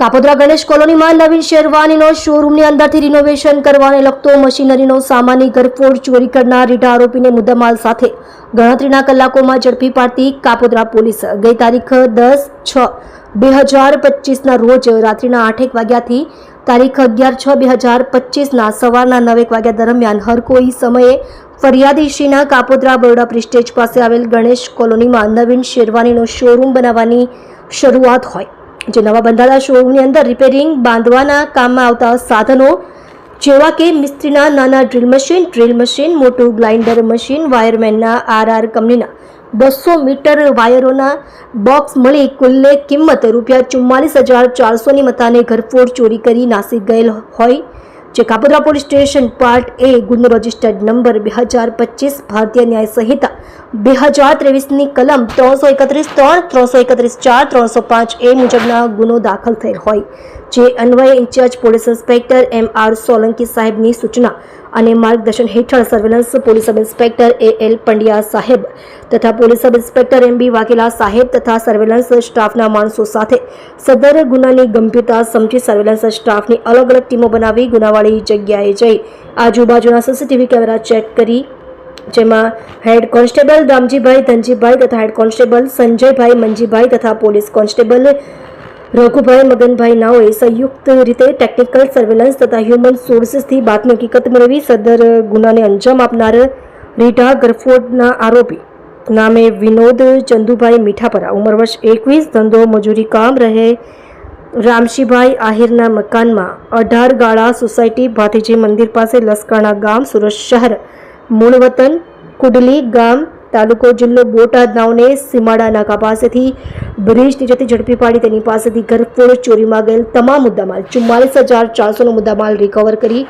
કાપોદ્રા ગણેશ કોલોનીમાં નવીન શેરવાનીનો શોરૂમની અંદરથી રિનોવેશન કરવાને લગતો મશીનરીનો સામાન્ય ઘરફોડ ચોરી કરનાર રીઢા આરોપીને મુદ્દામાલ સાથે ગણતરીના કલાકોમાં ઝડપી પાડતી કાપોદ્રા પોલીસ. ગઈ તારીખ દસ છ બે હજાર પચીસના રોજ રાત્રિના આઠેક વાગ્યાથી તારીખ અગિયાર છ બે હજાર પચીસના સવારના નવેક વાગ્યા દરમિયાન હર કોઈ સમયે ફરિયાદીશ્રીના કાપોદ્રા બરોડા પ્રિસ્ટેજ પાસે આવેલ ગણેશ કોલોનીમાં નવીન શેરવાનીનો શોરૂમ બનાવવાની શરૂઆત હોય. જે નવા બંધાયેલા શોરૂમની અંદર રિપેરિંગ બાંધવાના કામમાં આવતા સાધનો, જેવા કે મિસ્ત્રીના નાના ડ્રીલ મશીન ડ્રીલ મશીન મોટું ગ્લાઇન્ડર મશીન, વાયરમેનના આર આર કંપનીના બસો મીટર વાયરોના બોક્સ મળી કુલ્લે કિંમત રૂપિયા ચુમ્માલીસ હજાર ચારસોની મતાને ઘરફોડ ચોરી કરી નાસી ગયેલ હોય જે Kapodra police station part A ગુનો રજિસ્ટર્ડ નંબર બે હજાર પચીસ ભારતીય ન્યાય સંહિતા બે હજાર ત્રેવીસની કલમ ત્રણસો એકત્રીસ ત્રણ, ત્રણસો એકત્રીસ ચાર, ત્રણસો પાંચ એ મુજબના ગુનો દાખલ થયેલ હોય. જે અન્વયે incharge police inspector M R Solanki સાહેબની સૂચના અને માર્ગદર્શન હેઠળ surveillance police sub inspector A L Pandya સાહેબ તથા police sub inspector M B Vaghela સાહેબ તથા સર્વેલન્સ સ્ટાફના માણસો સાથે સદર ગુનાની ગંભીરતા સમજી સર્વેલન્સ સ્ટાફની અલગ અલગ ટીમો બનાવી ગુનાવાળી જગ્યાએ જઈ આજુબાજુના સીસીટીવી કેમેરા ચેક કરી, જેમાં હેડ કોન્સ્ટેબલ રામજીભાઈ ધનજીભાઈ તથા હેડ કોન્સ્ટેબલ સંજયભાઈ મંજીભાઈ તથા પોલીસ કોન્સ્ટેબલ રઘુભાઈ મગનભાઈ નાઓએ સંયુક્ત રીતે ટેકનિકલ સર્વેલન્સ તથા હ્યુમન સોર્સિસથી બાતમી હકીકત મેળવી સદર ગુનાને અંજામ આપનાર રીઢા ગરફોડના આરોપી નામે વિનોદ ચંદુભાઈ મીઠાપરા. ઉંમર વર્ષ એકવીસ, ધંધો, મજૂરી, કામ, રહે રામશીભાઈ આહિરના મકાનમાં અઢાર ગાળા સોસાયટી ભાતીજી મંદિર પાસે લસકાણા ગામ, સુરત શહેર મૂળ વતન કુડલી ગામ, તાલુકો જિલ્લો બોટાદ નાવને સીમાડા નાકા પાસેથી બ્રિજ જતી ઝડપી પાડી તેની પાસેથી ઘરફોડ ચોરીમાં ગયેલ તમામ મુદ્દામાલ, ચુમ્માલીસ હજાર ચારસોનો મુદ્દામાલ રિકવર કરી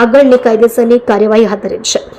આગળની કાયદેસરની કાર્યવાહી હાથ ધરી છે.